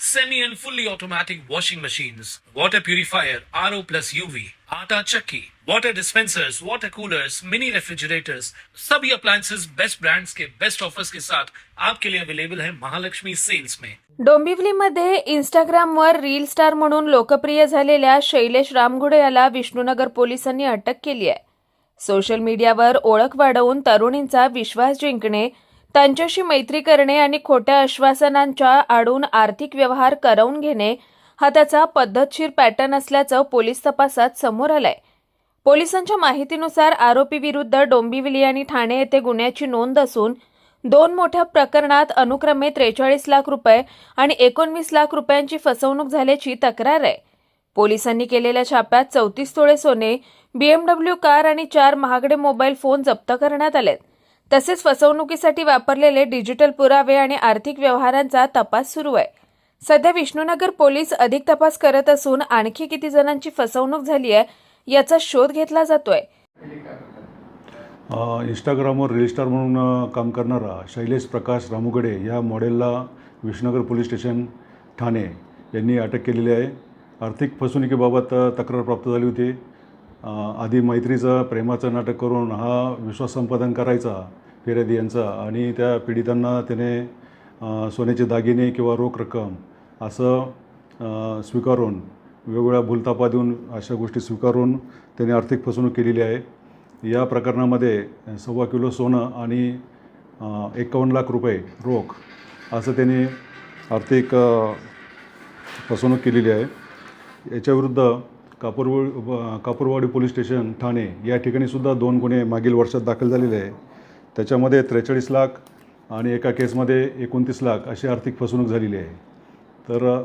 semi and fully automatic washing machines, water purifier, RO plus UV, आटा चक्की, water dispensers, water coolers, mini refrigerators, सभी appliances best brands के best offers के साथ आपके लिए अवेलेबल है महालक्ष्मी सेल्स में डोंबिवलीमध्ये इंस्टाग्रामवर रील स्टार म्हणून लोकप्रिय झालेल्या शैलेश रामगुडे याला विष्णुनगर पोलिसांनी अटक केली आहे. सोशल मीडियावर ओळख वाढवून तरुणींचा विश्वास जिंकणे त्यांच्याशी मैत्री करणे आणि खोट्या आश्वासनांच्या आडून आर्थिक व्यवहार करवून घेणे हा त्याचा पद्धतशीर पॅटर्न असल्याचं पोलीस तपासात समोर आलंय. पोलिसांच्या माहितीनुसार आरोपीविरुद्ध डोंबिवली आणि ठाणे येथे गुन्ह्याची नोंद असून दोन मोठ्या प्रकरणात अनुक्रमे त्रेचाळीस लाख रुपये आणि एकोणवीस लाख रुपयांची फसवणूक झाल्याची तक्रार आहे. पोलिसांनी केलेल्या छाप्यात चौतीस तोळे सोने बीएमडब्ल्यू कार आणि चार महागडे मोबाईल फोन जप्त करण्यात आलेत. तसेच फसवणुकीसाठी वापरलेले डिजिटल पुरावे आणि आर्थिक व्यवहारांचा तपास सुरू आहे. सध्या विष्णुनगर पोलीस अधिक तपास करत असून आणखी किती जणांची फसवणूक झाली आहे याचा शोध घेतला जातोय. इंस्टाग्रामवर रजिस्टर म्हणून काम करणारा शैलेश प्रकाश रामुगडे या मॉडेलला विष्णुनगर पोलीस स्टेशन ठाणे यांनी अटक केलेली आहे. आर्थिक फसवणुकीबाबत तक्रार प्राप्त झाली होती. आधी मैत्रीचं प्रेमाचं नाटक करून हा विश्वास संपादन करायचा फिर्यादी यांचा. आणि त्या पीडितांना त्याने सोन्याचे दागिने किंवा रोख रक्कम असं स्वीकारून वेगवेगळ्या भूलतापा देऊन अशा गोष्टी स्वीकारून त्याने आर्थिक फसवणूक केलेली आहे. या प्रकरणामध्ये सव्वा किलो सोनं आणि एकावन्न लाख रुपये रोख असं त्यांनी आर्थिक फसवणूक केलेली आहे. याच्याविरुद्ध कापूरवा कापूरवाडी पोलीस स्टेशन ठाणे या ठिकाणीसुद्धा दोन गुन्हे मागील वर्षात दाखल झालेले आहे त्याच्यामध्ये त्रेचाळीस लाख आणि एका केसमध्ये एकोणतीस लाख अशी आर्थिक फसवणूक झालेली आहे. तर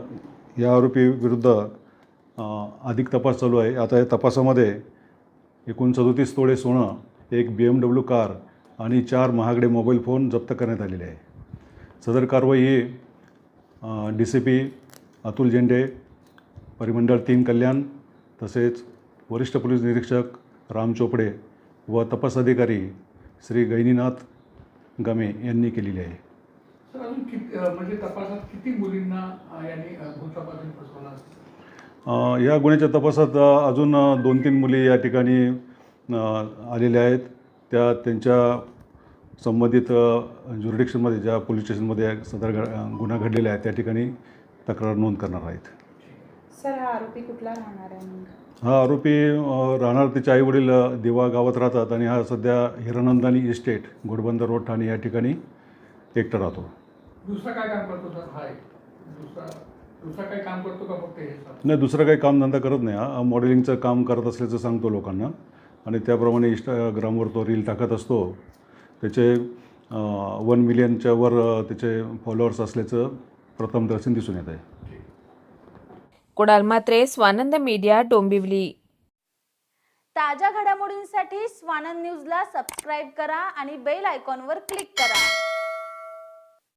या आरोपी विरुद्ध अधिक तपास चालू आहे. आता या तपासामध्ये एकूण सदोतीस तोळे सोनं एक बी एम डब्ल्यू कार आणि चार महागडे मोबाईल फोन जप्त करण्यात आलेले आहे. सदर कारवाई ही D C P Atul Zende परिमंडळ तीन कल्याण तसेच वरिष्ठ पोलीस निरीक्षक राम चोपडे व तपास अधिकारी श्री गैनीनाथ गमे यांनी केलेली आहे. म्हणजे तपासात किती मुलींना यांनी या गुन्ह्याच्या तपासात अजून दोन तीन मुली या ठिकाणी आलेल्या आहेत. त्या त्यांच्या संबंधित ज्युरिडिक्शनमध्ये ज्या पोलीस स्टेशनमध्ये सदर गुन्हा घडलेला आहे त्या ठिकाणी तक्रार नोंद करणार आहेत. सर हा आरोपी कुठला राहणार आहे हा आरोपी राहणार त्याचे आईवडील अ, देवा गावात राहतात आणि हा सध्या हिरानंदानी इस्टेट घोडबंदर रोड ठाणे या ठिकाणी एकटा राहतो. दुसरं काय काम करतो सर? हा दुसरा दुसरं काय काम करतो का फक्त हे सर? नाही दुसरं काही कामधंदा करत नाही. हा मॉडेलिंगचं काम करत असल्याचं सांगतो लोकांना. आणि त्याप्रमाणे इंस्टाग्रामवर तो रील टाकत असतो. त्याचे वन मिलियनच्या वर त्याचे फॉलोअर्स असल्याचं प्रथम दर्शन दिसून येत आहे. कुणाल मात्रे स्वानंद मीडिया डोंबिवली. ताज्या घडामोडींसाठी स्वानंद न्यूजला सबस्क्राईब करा आणि बेल आयकॉनवर क्लिक करा.